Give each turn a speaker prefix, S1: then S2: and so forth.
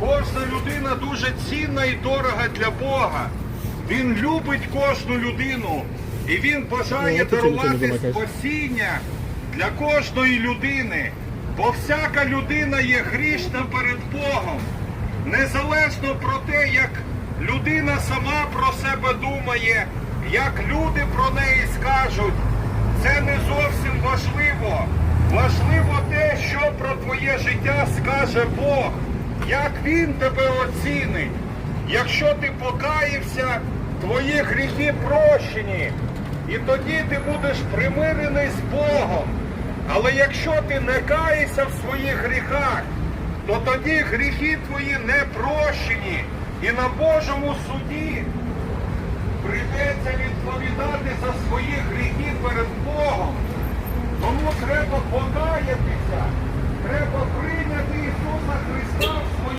S1: Кожна людина дуже цінна і дорога для Бога. Він любить кожну людину і він бажає
S2: Ну,
S1: дарувати спасіння для кожної людини. Бо всяка людина є грішна перед Богом. Незалежно про те, як людина сама про себе думає, як люди про неї скажуть, це не зовсім важливо. Важливо те, що про твоє життя скаже Бог, як Він тебе оцінить. Якщо ти покаєшся, твої гріхи прощені, і тоді ти будеш примирений з Богом. Але якщо ти не каєшся в своїх гріхах, то тоді гріхи твої не прощені. І на Божому суді прийдеться відповідати за свої гріхи перед Богом. Тому треба покаятися,